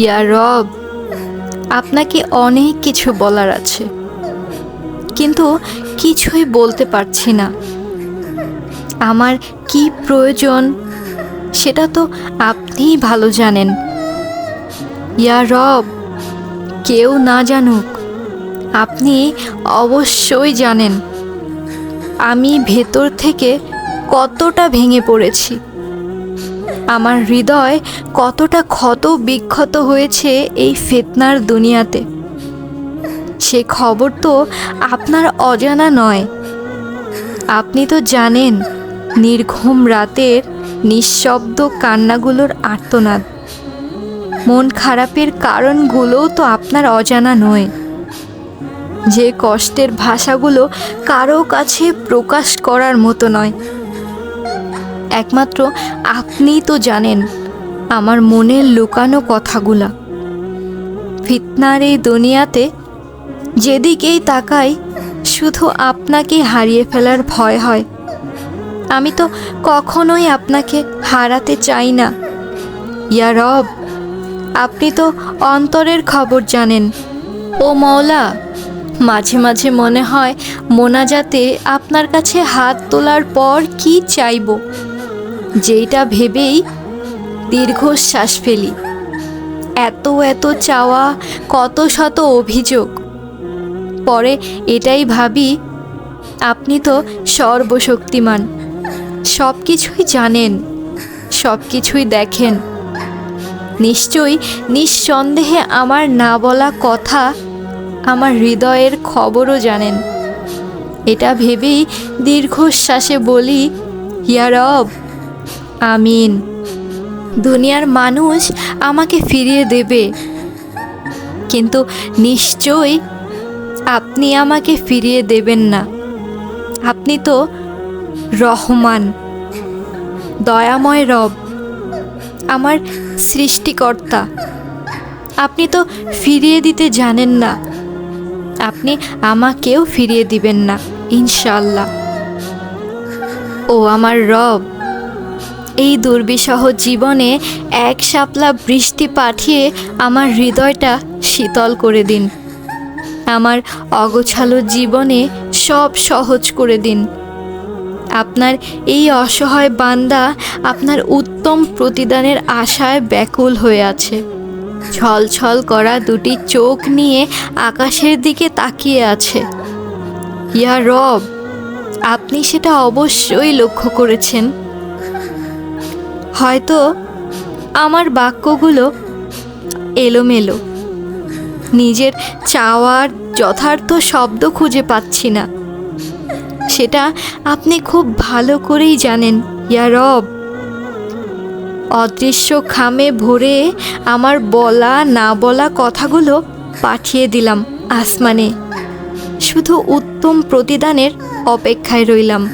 ইয়া রব, আপনাকে অনেক কিছু বলার আছে, কিন্তু কিছুই বলতে পারছি না। আমার কি প্রয়োজন সেটা তো আপনিই ভালো জানেন। ইয়া রব, কেউ না জানুক, আপনি অবশ্যই জানেন, আমি ভেতর থেকে কতটা ভেঙে পড়েছি। আমার হৃদয় কতটা ক্ষত বিক্ষত হয়েছে এই ফেতনার দুনিয়াতে। সে খবর তো আপনার অজানা নয়। আপনি তো জানেন, নির্ঘুম রাতের নিঃশব্দ কান্নাগুলোর আর্তনাদ। মন খারাপের কারণগুলোও তো আপনার অজানা নয়। যে কষ্টের ভাষাগুলো কারও কাছে প্রকাশ করার মতো নয়। একমাত্র আপনিই তো জানেন আমার মনের লুকানো কথাগুলা। ফিতনার এই দুনিয়াতে যেদিকেই তাকাই, শুধু আপনাকে হারিয়ে ফেলার ভয় হয়। আমি তো কখনোই আপনাকে হারাতে চাই না। ইয়া রব, আপনি তো অন্তরের খবর জানেন। ও মওলা, মাঝে মাঝে মনে হয় মোনাজাতে আপনার কাছে হাত তোলার পর কি চাইব? যেইটা ভেবেই দীর্ঘশ্বাস ফেলি। এত এত চাওয়া, কত শত অভিযোগ। পরে এটাই ভাবি, আপনি তো সর্বশক্তিমান। সব কিছুই জানেন সব কিছুই দেখেন। নিশ্চয়ই নিঃসন্দেহে আমার না বলা কথা আমার হৃদয়ের খবরও জানেন। এটা ভেবেই দীর্ঘশ্বাসে বলি ইয়া রব আমিন। দুনিয়ার মানুষ আমাকে ফিরিয়ে দেবে। কিন্তু নিশ্চয়ই আপনি আমাকে ফিরিয়ে দেবেন না। আপনি তো রহমান, দয়াময় রব, আমার সৃষ্টিকর্তা। আপনি তো ফিরিয়ে দিতে জানেন না। আপনি আমাকেও ফিরিয়ে দিবেন না ইনশাল্লাহ ও আমার রব এই দুর্বিসহ জীবনে এক শাপলা বৃষ্টি পাঠিয়ে আমার হৃদয়টা শীতল করে দিন। আমার অগোছালো জীবনে সব সহজ করে দিন। আপনার এই অসহায় বান্দা আপনার উত্তম প্রতিদানের আশায় ব্যাকুল হয়ে আছে। ছলছল করা দুটি চোখ নিয়ে আকাশের দিকে তাকিয়ে আছে। ইয়া রব, আপনি সেটা অবশ্যই লক্ষ্য করেছেন। হয়তো আমার বাক্যগুলো এলোমেলো। নিজের চাওয়ার যথার্থ শব্দ খুঁজে পাচ্ছি না। সেটা আপনি খুব ভালো করেই জানেন, ইয়া রব। অদৃশ্য খামে ভরে আমার বলা, না বলা কথাগুলো পাঠিয়ে দিলাম আসমানে। শুধু উত্তম প্রতিদানের অপেক্ষায় রইলাম।